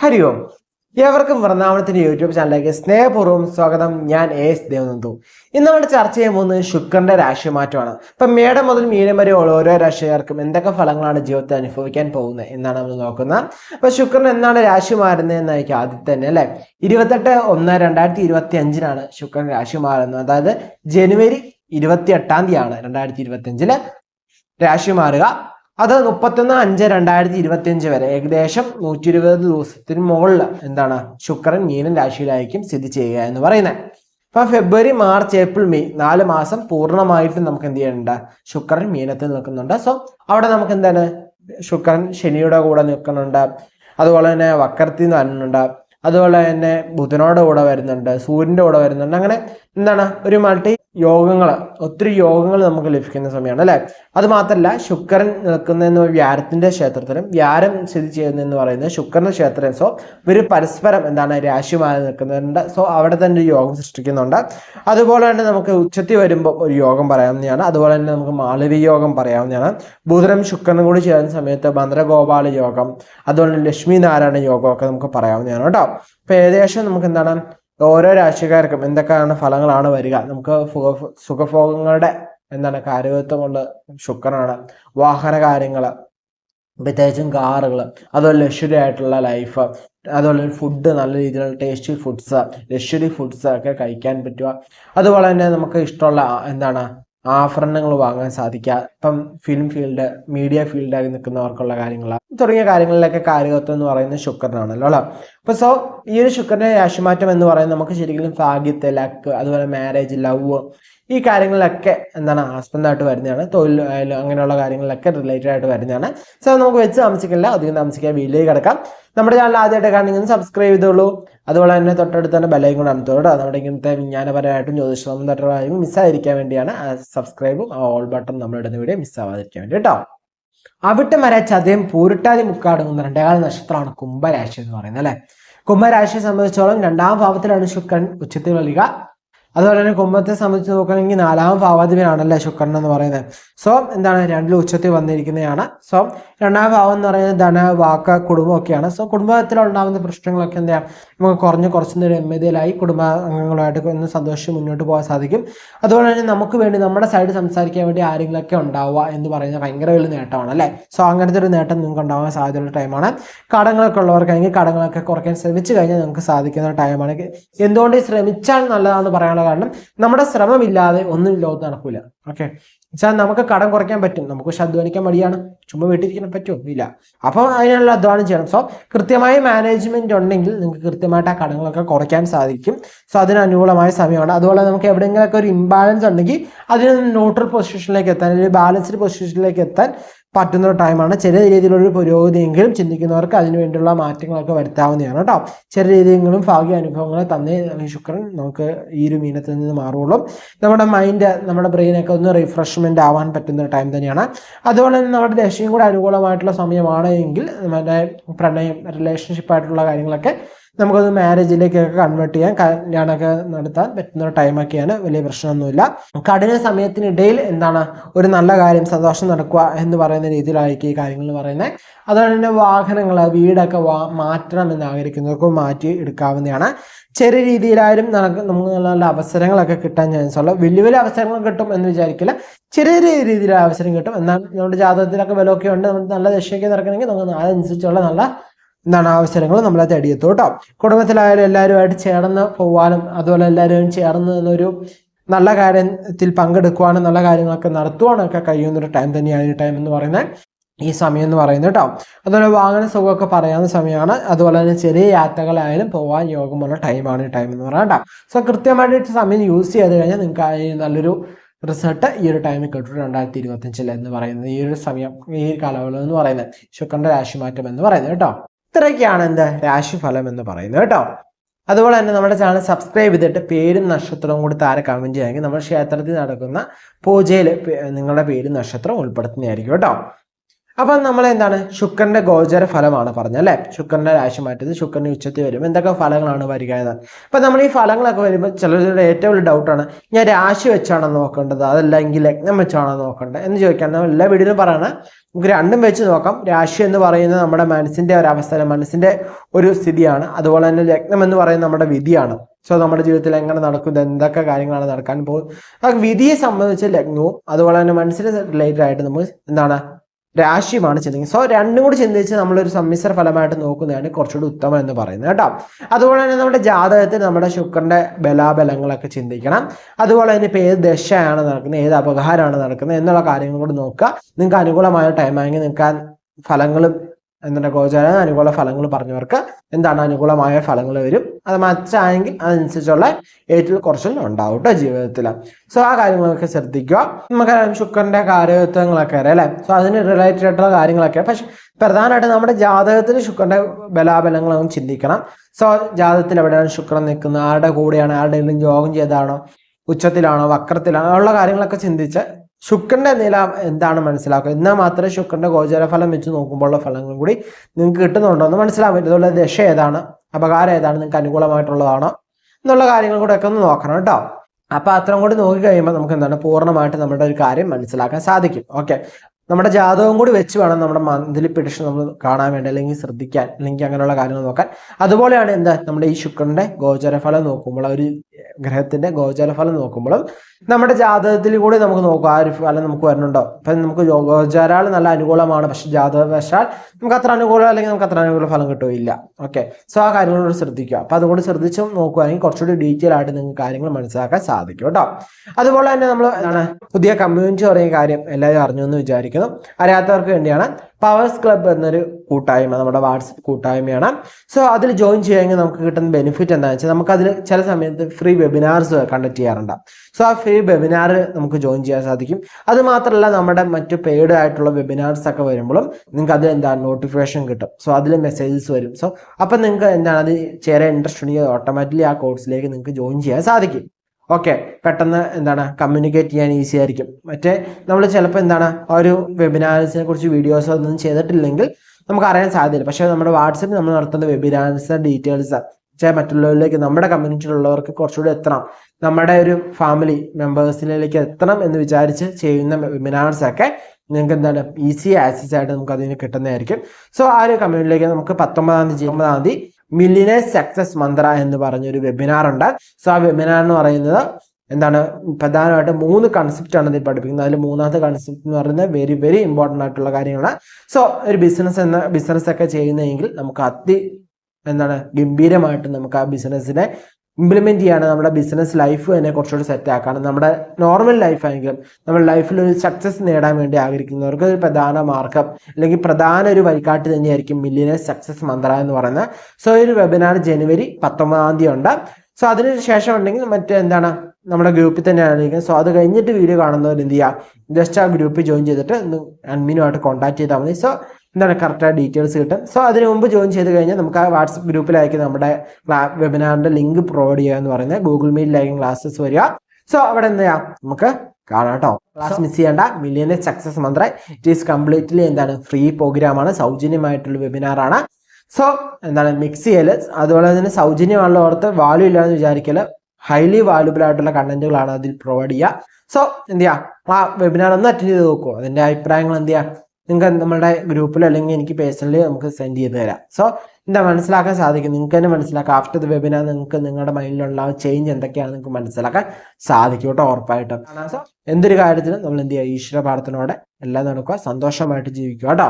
ഹരി ഓം. ഏവർക്കും വൃന്ദാവനത്തിന്റെ യൂട്യൂബ് ചാനലിലേക്ക് സ്നേഹപൂർവം സ്വാഗതം. ഞാൻ എ എസ് ദേവനന്ദു. ഇന്ന് നമ്മൾ ചർച്ച ചെയ്യാൻ പോകുന്നത് ശുക്രന്റെ രാശിമാറ്റമാണ് ഇപ്പൊ മേടം മുതൽ മീനം വരെ ഓരോ രാശിക്കാർക്കും എന്തൊക്കെ ഫലങ്ങളാണ് ജീവിതത്തിൽ അനുഭവിക്കാൻ പോകുന്നത് എന്നാണ് നമ്മൾ നോക്കുന്നത്. അപ്പൊ ശുക്രൻ എന്നാണ് രാശി മാറുന്നത് എന്നായിരിക്കും ആദ്യം തന്നെ അല്ലെ? ഇരുപത്തെട്ട് ഒന്ന് രണ്ടായിരത്തി ഇരുപത്തി അഞ്ചിനാണ് ശുക്രൻ രാശി മാറുന്നത്. അതായത് ജനുവരി ഇരുപത്തി എട്ടാം തീയതിയാണ് രണ്ടായിരത്തി ഇരുപത്തി അഞ്ചിൽ രാശി മാറുക. അത് മുപ്പത്തൊന്ന് അഞ്ച് രണ്ടായിരത്തി ഇരുപത്തി അഞ്ച് വരെ. ഏകദേശം നൂറ്റി ഇരുപത് ദിവസത്തിന് മുകളിൽ എന്താണ്? ശുക്രൻ മീനൻ രാശിയിലായിരിക്കും സ്ഥിതി ചെയ്യുക എന്ന് പറയുന്നത്. അപ്പൊ ഫെബ്രുവരി മാർച്ച് ഏപ്രിൽ മെയ് നാല് മാസം പൂർണമായിട്ടും നമുക്ക് എന്ത് ചെയ്യുന്നുണ്ട്? ശുക്രൻ മീനത്തിൽ നിൽക്കുന്നുണ്ട്. സോ അവിടെ നമുക്ക് എന്താണ്? ശുക്രൻ ശനിയുടെ കൂടെ നിൽക്കുന്നുണ്ട്. അതുപോലെ തന്നെ വക്രത്തിൽ നിന്ന് വരുന്നുണ്ട്. അതുപോലെ തന്നെ ബുധനോടെ കൂടെ വരുന്നുണ്ട്. സൂര്യന്റെ കൂടെ വരുന്നുണ്ട്. അങ്ങനെ എന്താണ്? ഒരു മൾട്ടി യോഗങ്ങൾ ഒത്തിരി യോഗങ്ങൾ നമുക്ക് ലഭിക്കുന്ന സമയമാണ് അല്ലേ? അത് മാത്രമല്ല ശുക്രൻ നിൽക്കുന്ന വ്യാരത്തിന്റെ ക്ഷേത്രത്തിലും വ്യാരം സ്ഥിതി ചെയ്യുന്നതെന്ന് പറയുന്നത് ശുക്രന്റെ ക്ഷേത്രം സോ ഇവർ പരസ്പരം എന്താണ് രാശിമാരി നിൽക്കുന്നുണ്ട്. സോ അവിടെ തന്നെ ഒരു യോഗം സൃഷ്ടിക്കുന്നുണ്ട്. അതുപോലെ തന്നെ നമുക്ക് ഉച്ചത്തി വരുമ്പോൾ ഒരു യോഗം പറയാവുന്നതാണ്. അതുപോലെ തന്നെ നമുക്ക് മാളവി യോഗം പറയാവുന്നതാണ്. ബുധനും ശുക്രനും കൂടി ചേരുന്ന സമയത്ത് ഭദ്രഗോപാല യോഗം അതുപോലെ ലക്ഷ്മി നാരായണ യോഗമൊക്കെ നമുക്ക് പറയാവുന്നതാണ് കേട്ടോ. അപ്പോൾ ഏകദേശം നമുക്ക് എന്താണ് ഓരോ രാശിക്കാർക്കും എന്തൊക്കെയാണ് ഫലങ്ങളാണ് വരിക? നമുക്ക് സുഖ- സുഖഭോഗങ്ങളുടെ എന്താണ് കാര്യത്വം കൊണ്ട് ശുക്രനാണ്. വാഹന കാര്യങ്ങൾ പ്രത്യേകിച്ചും കാറുകൾ അതുപോലെ ലക്ഷറി ആയിട്ടുള്ള ലൈഫ് അതുപോലെ ഫുഡ് നല്ല രീതിയിലുള്ള ടേസ്റ്റി ഫുഡ്സ് ലക്ഷറി ഫുഡ്സ് ഒക്കെ കഴിക്കാൻ പറ്റുക. അതുപോലെ തന്നെ നമുക്ക് ഇഷ്ടമുള്ള എന്താണ് ആഭരണങ്ങൾ വാങ്ങാൻ സാധിക്കുക ഇപ്പം ഫിലിം ഫീൽഡ് മീഡിയ ഫീൽഡായി നിൽക്കുന്നവർക്കുള്ള കാര്യങ്ങൾ തുടങ്ങിയ കാര്യങ്ങളിലൊക്കെ കാര്യകത്വം എന്ന് പറയുന്നത് ശുക്രനാണല്ലോ അല്ലേ? അപ്പൊ സോ ഈ ഒരു ശുക്രന്റെ രാശിമാറ്റം എന്ന് പറയുന്നത് നമുക്ക് ശരിക്കും ഭാഗ്യത്തെ ലക്ക് അതുപോലെ മാരേജ് ലവ് ഈ കാര്യങ്ങളിലൊക്കെ എന്താണ് ആസ്പദമായിട്ട് വരുന്നതാണ് തൊഴിൽ അങ്ങനെയുള്ള കാര്യങ്ങളിലൊക്കെ റിലേറ്റഡ് ആയിട്ട് വരുന്നതാണ്. സോ നമുക്ക് വെച്ച് താമസിക്കില്ല അധികം താമസിക്കാൻ വീട്ടിലേക്ക് കിടക്കാം. നമ്മുടെ ചാനൽ ആദ്യമായിട്ട് കാണുന്ന സബ്സ്ക്രൈബ് ചെയ്തോളൂ. അതുപോലെ തന്നെ തൊട്ടടുത്ത് തന്നെ ബലയും കൂടെ അമർത്തോളൂ കേട്ടോ നമ്മുടെ ഇങ്ങനത്തെ വിജ്ഞാനപരമായിട്ടും ജ്യോതിഷ സംബന്ധമായിട്ടുള്ള മിസ്സായിരിക്കാൻ വേണ്ടിയാണ് സബ്സ്ക്രൈബും ഓൾ ബട്ടൺ നമ്മളിടുന്ന വീഡിയോ മിസ്സാവാതിരിക്കാൻ വേണ്ടി കേട്ടോ. അവിട്ടം വരെ ചതയം പൂരിട്ടാതി മുക്കാടുന്ന രണ്ടേകാല നക്ഷത്രമാണ് കുംഭരാശി എന്ന് പറയുന്നത് അല്ലെ? കുംഭരാശിയെ സംബന്ധിച്ചോളം രണ്ടാം ഭാവത്തിലാണ് ശുക്രൻ ഉച്ചത്തിൽ വരിക. അതുപോലെ തന്നെ കുംഭത്തെ സംബന്ധിച്ച് നോക്കുകയാണെങ്കിൽ നാലാം ഭാവാധിപനാണല്ലേ ശുക്രൻ എന്ന് പറയുന്നത്. സോ എന്താണ് രണ്ടിൽ ഉച്ചത്തിൽ വന്നിരിക്കുന്നതാണ്. സോ രണ്ടാം ഭാവം എന്ന് പറയുന്നത് ധന വാക്ക് കുടുംബമൊക്കെയാണ് സോ കുടുംബത്തിലുണ്ടാകുന്ന പ്രശ്നങ്ങളൊക്കെ എന്താ നമുക്ക് കുറഞ്ഞ് കുറച്ച് രമ്യതയിലായി കുടുംബ അംഗങ്ങളുമായിട്ട് ഒന്ന് സന്തോഷിച്ച് മുന്നോട്ട് പോകാൻ സാധിക്കും. അതുപോലെ തന്നെ നമുക്ക് വേണ്ടി നമ്മുടെ സൈഡ് സംസാരിക്കാൻ വേണ്ടി ആരെങ്കിലുമൊക്കെ ഉണ്ടാവുക എന്ന് പറയുന്നത് ഭയങ്കര വലിയ നേട്ടമാണ് അല്ലേ? സോ അങ്ങനത്തെ ഒരു നേട്ടം നിങ്ങൾക്ക് ഉണ്ടാവാൻ സാധ്യതയുള്ള ടൈമാണ് കടങ്ങളൊക്കെ ഉള്ളവർക്കാണെങ്കിൽ കടങ്ങളൊക്കെ കുറയ്ക്കാൻ ശ്രമിച്ചു കഴിഞ്ഞാൽ നമുക്ക് സാധിക്കുന്ന ടൈമാണ് എന്തുകൊണ്ട് ശ്രമിച്ചാൽ നല്ലതാണെന്ന് പറയാനുള്ള കാരണം നമ്മുടെ ശ്രമമില്ലാതെ ഒന്നും ലോകത്ത് നടക്കൂല. ഓക്കെ വെച്ചാൽ നമുക്ക് കടം കുറയ്ക്കാൻ പറ്റും. നമുക്ക് പക്ഷെ അധ്വാനിക്കാൻ മടിയാണ്. ചുമ്മാ വീട്ടിരിക്കാൻ പറ്റുമോ ഇല്ല അപ്പോൾ അതിനുള്ള അധ്വാനം ചെയ്യണം. സോ കൃത്യമായ മാനേജ്മെന്റ് ഉണ്ടെങ്കിൽ നിങ്ങൾക്ക് കൃത്യമായിട്ട് ആ കടങ്ങളൊക്കെ കുറയ്ക്കാൻ സാധിക്കും. സോ അതിന് അനുകൂലമായ സമയമാണ്. അതുപോലെ നമുക്ക് എവിടെയെങ്കിലൊക്കെ ഒരു ഇംബാലൻസ് ഉണ്ടെങ്കിൽ അതിന് ന്യൂട്രൽ പൊസിഷനിലേക്ക് എത്താൻ അല്ലെങ്കിൽ ബാലൻസ്ഡ് പൊസിഷനിലേക്ക് എത്താൻ പറ്റുന്ന ടൈമാണ് ചെറിയ രീതിയിലുള്ള പുരോഗതിയെങ്കിലും ചിന്തിക്കുന്നവർക്ക് അതിനു വേണ്ടിയുള്ള മാറ്റങ്ങളൊക്കെ വരുത്താവുന്നതാണ് കേട്ടോ. ചെറിയ രീതിയിലും ഭാഗ്യ അനുഭവങ്ങൾ തന്നേ ശുക്രൻ. നമുക്ക് ഈ ഒരു മീനത്തിൽ നിന്ന് മാറുള്ളൂ നമ്മുടെ മൈൻഡ് നമ്മുടെ ബ്രെയിനൊക്കെ ഒന്ന് റിഫ്രഷ്മെന്റ് ആവാൻ പറ്റുന്ന ടൈം തന്നെയാണ്. അതുപോലെ തന്നെ നമ്മുടെ ദശയും കൂടെ അനുകൂലമായിട്ടുള്ള സമയമാണ് എങ്കിൽ നമ്മുടെ പ്രണയം റിലേഷൻഷിപ്പായിട്ടുള്ള കാര്യങ്ങളൊക്കെ നമുക്കത് മാരേജിലേക്കൊക്കെ കൺവേർട്ട് ചെയ്യാൻ കല്യാണമൊക്കെ നടത്താൻ പറ്റുന്ന ടൈമൊക്കെയാണ് വലിയ പ്രശ്നമൊന്നുമില്ല. കഠിന സമയത്തിനിടയിൽ എന്താണ് ഒരു നല്ല കാര്യം സന്തോഷം നടക്കുക എന്ന് പറയുന്ന രീതിയിലായിരിക്കും ഈ കാര്യങ്ങൾ പറയുന്നത്. അതുപോലെ തന്നെ വാഹനങ്ങൾ വീടൊക്കെ വാ മാറ്റണം എന്ന് ആഗ്രഹിക്കുന്നവർക്ക് മാറ്റി എടുക്കാവുന്നതാണ്. ചെറിയ രീതിയിലായാലും നമുക്ക് നമുക്ക് നല്ല നല്ല അവസരങ്ങളൊക്കെ കിട്ടാൻ ചാൻസ് ഉള്ള. വലിയ വലിയ അവസരങ്ങൾ കിട്ടും എന്ന് വിചാരിക്കില്ല. ചെറിയ ചെറിയ രീതിയിൽ അവസരം കിട്ടും. എന്നാൽ നമ്മുടെ ജാതകത്തിലൊക്കെ ബലമൊക്കെ ഉണ്ട്. നമുക്ക് നല്ല ദശയൊക്കെ നടക്കണമെങ്കിൽ നമുക്ക് അതനുസരിച്ചുള്ള നല്ല എന്താണ് അവസരങ്ങൾ നമ്മളെ തേടിയെത്തും കേട്ടോ. കുടുംബത്തിലായാലും എല്ലാവരുമായിട്ട് ചേർന്ന് പോവാനും അതുപോലെ എല്ലാവരും ചേർന്ന് നിന്നൊരു നല്ല കാര്യത്തിൽ പങ്കെടുക്കുവാനും നല്ല കാര്യങ്ങളൊക്കെ നടത്തുവാനൊക്കെ ഒക്കെ കഴിയുന്നൊരു ടൈം തന്നെയാണ് ഈ ടൈം എന്ന് പറയുന്നത്. ഈ സമയം എന്ന് പറയുന്നത് കേട്ടോ. അതുപോലെ വാഹന സുഖമൊക്കെ പറയാവുന്ന സമയമാണ്. അതുപോലെ തന്നെ ചെറിയ യാത്രകളായാലും പോകാൻ യോഗമുള്ള ടൈമാണ് ഈ ടൈം എന്ന് പറയാം സോ കൃത്യമായിട്ട് സമയം യൂസ് ചെയ്ത് കഴിഞ്ഞാൽ നിങ്ങൾക്ക് നല്ലൊരു റിസൾട്ട് ഈ ഒരു ടൈമിൽ കിട്ടും. രണ്ടായിരത്തി ഇരുപത്തഞ്ചിൽ എന്ന് പറയുന്നത്. ഈ ഒരു സമയം ഈ കാലയളവ് എന്ന് പറയുന്നത്. ശുക്രന്റെ രാശിമാറ്റം എന്ന് പറയുന്നത് കേട്ടോ. ഇത്രയൊക്കെയാണ് എന്ത് രാശിഫലം എന്ന് പറയുന്നത് കേട്ടോ. അതുപോലെ തന്നെ നമ്മുടെ ചാനൽ സബ്സ്ക്രൈബ് ചെയ്തിട്ട് പേരും നക്ഷത്രവും കൂടി താരെ കമന്റ് ചെയ്യുമെങ്കിൽ നമ്മുടെ ക്ഷേത്രത്തിൽ നടക്കുന്ന പൂജയിൽ നിങ്ങളുടെ പേരും നക്ഷത്രവും ഉൾപ്പെടുത്തുന്നതായിരിക്കും കേട്ടോ. അപ്പം നമ്മൾ എന്താണ് ശുക്രന്റെ ഗോചര ഫലമാണ് പറഞ്ഞത് അല്ലേ? ശുക്രന്റെ രാശി മാറ്റത് ശുക്രന്റെ ഉച്ചത്തിൽ വരും. എന്തൊക്കെ ഫലങ്ങളാണ് വരിക എന്ന് അപ്പൊ നമ്മൾ ഈ ഫലങ്ങളൊക്കെ വരുമ്പോൾ ചിലരുടെ ഏറ്റവും വലിയ ഡൗട്ടാണ് ഞാൻ രാശി വെച്ചാണോ നോക്കേണ്ടത്? അതല്ലെങ്കിൽ ലഗ്നം വെച്ചാണോ നോക്കേണ്ടത്? എന്ന് ചോദിക്കാൻ നമ്മൾ എല്ലാ വീഡിയോയിലും പറയണ. നമുക്ക് രണ്ടും വെച്ച് നോക്കാം. രാശി എന്ന് പറയുന്നത് നമ്മുടെ മനസ്സിന്റെ ഒരു അവസ്ഥ മനസ്സിന്റെ ഒരു സ്ഥിതിയാണ്. അതുപോലെ തന്നെ ലഗ്നം എന്ന് പറയുന്നത് നമ്മുടെ വിധിയാണ്. സോ നമ്മുടെ ജീവിതത്തിൽ എങ്ങനെ നടക്കുന്നത് എന്തൊക്കെ കാര്യങ്ങളാണ് നടക്കാൻ പോകുന്നത്? വിധിയെ സംബന്ധിച്ച് ലഗ്നവും അതുപോലെ തന്നെ മനസ്സിന് റിലേറ്റഡ് ആയിട്ട് നമുക്ക് എന്താണ് രാശിയുമാണ് ചിന്തിക്കുന്നത്. സോ രണ്ടും കൂടി ചിന്തിച്ച് നമ്മളൊരു സമ്മിശ്ര ഫലമായിട്ട് നോക്കുന്നതാണ് കുറച്ചുകൂടി ഉത്തമം എന്ന് പറയുന്നത് കേട്ടോ. അതുപോലെ തന്നെ നമ്മുടെ ജാതകത്തിൽ നമ്മുടെ ശുക്രന്റെ ബലാബലങ്ങളൊക്കെ ചിന്തിക്കണം. അതുപോലെ തന്നെ ഇപ്പോൾ ഏത് ദശയാണ് നടക്കുന്നത് ഏത് അപകാരമാണ് നടക്കുന്നത് എന്നുള്ള കാര്യങ്ങൾ കൂടി നോക്കുക. നിങ്ങൾക്ക് അനുകൂലമായ ടൈമാണെങ്കിൽ നിങ്ങൾക്ക് ഫലങ്ങളും എന്താണ് ഗോചാര? അനുകൂല ഫലങ്ങൾ പറഞ്ഞവർക്ക് എന്താണ് അനുകൂലമായ ഫലങ്ങൾ വരും? അത് മച്ചായെങ്കിൽ അതനുസരിച്ചുള്ള ഏറ്റവും കുറച്ചിൽ ഉണ്ടാവും കേട്ടോ ജീവിതത്തിൽ സോ ആ കാര്യങ്ങളൊക്കെ ശ്രദ്ധിക്കുക. നമുക്കറിയാം ശുക്രന്റെ കാര്യത്വങ്ങളൊക്കെ അറിയാം അല്ലേ? സോ അതിന് റിലേറ്റഡ് ആയിട്ടുള്ള കാര്യങ്ങളൊക്കെ പക്ഷെ പ്രധാനമായിട്ട് നമ്മുടെ ജാതകത്തിൽ ശുക്രന്റെ ബലാബലങ്ങളൊന്നും ചിന്തിക്കണം. സോ ജാതകത്തിൽ എവിടെയാണ് ശുക്രൻ നിൽക്കുന്നത്? ആരുടെ കൂടെയാണ്? ആരുടെയെങ്കിലും യോഗം ചെയ്താണോ ഉച്ചത്തിലാണോ? വക്രത്തിലാണോ? ഉള്ള കാര്യങ്ങളൊക്കെ ചിന്തിച്ച് ശുക്രന്റെ നില എന്താണ് മനസ്സിലാക്കുക? എന്നാൽ മാത്രമേ ശുക്രന്റെ ഗോചരഫലം വെച്ച് നോക്കുമ്പോഴുള്ള ഫലങ്ങൾ കൂടി നിങ്ങൾക്ക് കിട്ടുന്നുണ്ടോ എന്ന് മനസ്സിലാക്കാൻ പറ്റും അതുപോലെ ദശ ഏതാണ്? അപകാരം ഏതാണ്? നിങ്ങൾക്ക് അനുകൂലമായിട്ടുള്ളതാണോ? എന്നുള്ള കാര്യങ്ങൾ കൂടെ ഒക്കെ ഒന്ന് നോക്കണം കേട്ടോ. അപ്പൊ അത്രയും കൂടി നോക്കി കഴിയുമ്പോൾ നമുക്ക് എന്താണ്? പൂർണമായിട്ട് നമ്മുടെ ഒരു കാര്യം മനസ്സിലാക്കാൻ സാധിക്കും. ഓക്കെ. നമ്മുടെ ജാതകം കൂടി വെച്ച് വേണം നമ്മുടെ മന്ത്ലി പിടിഷൻ നമ്മൾ കാണാൻ വേണ്ടി അല്ലെങ്കിൽ ശ്രദ്ധിക്കാൻ അല്ലെങ്കിൽ അങ്ങനെയുള്ള കാര്യങ്ങൾ നോക്കാൻ. അതുപോലെയാണ് എന്താ? നമ്മുടെ ഈ ശുക്രന്റെ ഗോചരഫലം നോക്കുമ്പോൾ ഒരു ഗ്രഹത്തിന്റെ ഗോചരഫലം നോക്കുമ്പോൾ നമ്മുടെ ജാതകത്തിൽ കൂടി നമുക്ക് നോക്കാം ആ ഒരു ഫലം നമുക്ക് വരുന്നുണ്ടോ? ഇപ്പൊ നമുക്ക് ഗോചരാൾ നല്ല അനുകൂലമാണ് പക്ഷെ ജാതകവശാൽ നമുക്ക് അത്ര അനുകൂലം അല്ലെങ്കിൽ നമുക്ക് അത്ര അനുകൂല ഫലം കിട്ടുകയില്ല. ഓക്കെ. സോ ആ കാര്യങ്ങളോട് ശ്രദ്ധിക്കുക. അപ്പൊ അതുകൊണ്ട് ശ്രദ്ധിച്ച് നോക്കുകയാണെങ്കിൽ കുറച്ചുകൂടി ഡീറ്റെയിൽ ആയിട്ട് നിങ്ങൾക്ക് കാര്യങ്ങൾ മനസ്സിലാക്കാൻ സാധിക്കും കേട്ടോ. അതുപോലെ തന്നെ നമ്മൾ പുതിയ കമ്മ്യൂണിറ്റി പറയുന്ന കാര്യം എല്ലാവരും അറിഞ്ഞു എന്ന് വിചാരിക്കുന്നു അറിയാത്തവർക്ക് വേണ്ടിയാണ്. പവേഴ്സ് ക്ലബ്ബ് എന്നൊരു കൂട്ടായ്മ നമ്മുടെ വാട്സപ്പ് കൂട്ടായ്മയാണ്. സോ അതിൽ ജോയിൻ ചെയ്യുമെങ്കിൽ നമുക്ക് കിട്ടുന്ന ബെനിഫിറ്റ് എന്താണെന്ന് വെച്ചാൽ നമുക്ക് അതിൽ ചില സമയത്ത് ഫ്രീ വെബിനാർസ് കണ്ടക്ട് ചെയ്യാറുണ്ട്. സോ ആ ഫ്രീ വെബിനാർ നമുക്ക് ജോയിൻ ചെയ്യാൻ സാധിക്കും. അത് മാത്രമല്ല നമ്മുടെ മറ്റു പെയ്ഡ് ആയിട്ടുള്ള വെബിനാർസ് ഒക്കെ വരുമ്പോഴും നിങ്ങൾക്ക് അതിൽ എന്താണ് നോട്ടിഫിക്കേഷൻ കിട്ടും. സോ അതിൽ മെസ്സേജസ് വരും. സോ അപ്പം നിങ്ങൾക്ക് എന്താണ് അത് ചേരാൻ ഇൻട്രസ്റ്റ് ഉണ്ടെങ്കിൽ ഓട്ടോമാറ്റിക്കലി ആ കോഴ്സിലേക്ക് നിങ്ങൾക്ക് ജോയിൻ ചെയ്യാൻ സാധിക്കും. ഓക്കെ പെട്ടെന്ന് എന്താണ് കമ്മ്യൂണിക്കേറ്റ് ചെയ്യാൻ ഈസി ആയിരിക്കും. മറ്റേ നമ്മൾ ചിലപ്പോൾ എന്താണ് ഒരു വെബിനാർസിനെ കുറിച്ച് വീഡിയോസ് ഒന്നും ചെയ്തിട്ടില്ലെങ്കിൽ നമുക്ക് അറിയാൻ സാധ്യതയില്ല. പക്ഷേ നമ്മുടെ വാട്സപ്പിൽ നമ്മൾ നടത്തുന്ന വെബിനാർസിന്റെ ഡീറ്റെയിൽസ് വെച്ചാൽ മറ്റുള്ളവരിലേക്ക് നമ്മുടെ കമ്മ്യൂണിറ്റിയിലുള്ളവർക്ക് കുറച്ചുകൂടി എത്തണം. നമ്മുടെ ഒരു ഫാമിലി മെമ്പേഴ്സിലേക്ക് എത്തണം എന്ന് വിചാരിച്ച് ചെയ്യുന്ന വെബിനാർസ് ഒക്കെ നിങ്ങൾക്ക് എന്താണ് ഈസി ആക്സസ് ആയിട്ട് നമുക്ക് അതിന് കിട്ടുന്നതായിരിക്കും. സോ ആ ഒരു കമ്മ്യൂണിറ്റിയിലേക്ക് നമുക്ക് പത്തൊമ്പതാം തീയതി ഒമ്പതാം തീയതി മില്ലിനേഴ്സ് സക്സസ് മന്ത്ര എന്ന് പറഞ്ഞൊരു വെബിനാർ ഉണ്ട്. സോ ആ വെബിനാർ എന്ന് പറയുന്നത് എന്താണ്? പ്രധാനമായിട്ട് മൂന്ന് കൺസെപ്റ്റ് ആണ് ഇതിൽ പഠിപ്പിക്കുന്നത്. അതിൽ മൂന്നാമത്തെ കൺസെപ്റ്റ് എന്ന് പറയുന്നത് വെരി വെരി ഇമ്പോർട്ടന്റ് ആയിട്ടുള്ള കാര്യങ്ങളാണ്. സോ ഒരു ബിസിനസ് എന്ന ബിസിനസ് ഒക്കെ ചെയ്യുന്നതെങ്കിൽ നമുക്ക് അതി എന്താണ് ഗംഭീരമായിട്ട് നമുക്ക് ആ ബിസിനസ്സിനെ ഇംപ്ലിമെന്റ് ചെയ്യാണ് നമ്മുടെ ബിസിനസ് ലൈഫ് തന്നെ കുറച്ചുകൂടി സെറ്റ് ആക്കാനും നമ്മുടെ നോർമൽ ലൈഫ് ആണെങ്കിലും നമ്മുടെ ലൈഫിൽ ഒരു സക്സസ് നേടാൻ വേണ്ടി ആഗ്രഹിക്കുന്നവർക്ക് ഒരു പ്രധാന മാർഗം അല്ലെങ്കിൽ പ്രധാന ഒരു വഴികാട്ടി തന്നെയായിരിക്കും മില്ലിയനേഴ്സ് സക്സസ് മന്ത്ര എന്ന് പറയുന്നത്. സോ ഒരു വെബിനാർ ജനുവരി പത്തൊമ്പതാം തീയതി ഉണ്ട്. സോ അതിന് ശേഷം മറ്റേ എന്താണ്? നമ്മുടെ ഗ്രൂപ്പിൽ തന്നെ ഇരിക്കുന്നത് സോ അത് കഴിഞ്ഞിട്ട് വീഡിയോ കാണുന്നവർ എന്ത് ചെയ്യുക ജസ്റ്റ് ആ ഗ്രൂപ്പിൽ ജോയിൻ ചെയ്തിട്ട് ഒന്ന് അഡ്മിനുമായിട്ട് കോൺടാക്ട് ചെയ്താൽ മതി. സോ എന്താണ് കറക്റ്റായ ഡീറ്റെയിൽസ് കിട്ടും സോ അതിന് മുമ്പ് ജോയിൻ ചെയ്ത് കഴിഞ്ഞാൽ നമുക്ക് ആ വാട്സപ്പ് ഗ്രൂപ്പിലായിരിക്കും നമ്മുടെ വെബിനാറിന്റെ ലിങ്ക് പ്രൊവൈഡ് ചെയ്യുക എന്ന് പറയുന്നത് ഗൂഗിൾ മീറ്റിലായിരിക്കും ക്ലാസ്സസ് വരിക. സോ അവിടെ എന്ത് ചെയ്യാം? നമുക്ക് കാണാം കേട്ടോ. ക്ലാസ് മിസ് ചെയ്യേണ്ട. Millionaire success mantra it is completely എന്താണ്? ഫ്രീ പ്രോഗ്രാമാണ് സൗജന്യമായിട്ടുള്ള വെബിനാറാണ് സോ എന്താണ്? മിക്സ് ചെയ്യൽ അതുപോലെ തന്നെ സൗജന്യമാണല്ലോ ഓർത്ത് വാല്യൂ ഇല്ലാന്ന് വിചാരിക്കൽ. ഹൈലി വാല്യുബിൾ ആയിട്ടുള്ള കണ്ടന്റുകളാണ് അതിൽ പ്രൊവൈഡ് ചെയ്യുക. സോ എന്ത് ചെയ്യുക ആ വെബിനാർ ഒന്ന് അറ്റൻഡ് ചെയ്ത് നോക്കുക അതിന്റെ അഭിപ്രായങ്ങൾ എന്ത് ചെയ്യാം? നിങ്ങൾക്ക് നമ്മുടെ ഗ്രൂപ്പിൽ അല്ലെങ്കിൽ എനിക്ക് പേഴ്സണലി നമുക്ക് സെൻഡ് ചെയ്ത് തരാം. സോ എന്താ മനസ്സിലാക്കാൻ സാധിക്കും? നിങ്ങൾക്ക് തന്നെ മനസ്സിലാക്കാം. ആഫ്റ്റർ ദ വെബിനാർ നിങ്ങൾക്ക് നിങ്ങളുടെ മൈൻഡിലുള്ള ചേഞ്ച് എന്തൊക്കെയാണ് നിങ്ങൾക്ക് മനസ്സിലാക്കാൻ സാധിക്കും കേട്ടോ ഉറപ്പായിട്ടും. സോ എന്തൊരു കാര്യത്തിലും നമ്മൾ എന്ത് ചെയ്യുക ഈശ്വര പ്രാർത്ഥനയോടെ എല്ലാം നടക്കുക. സന്തോഷമായിട്ട് ജീവിക്കുക കേട്ടോ.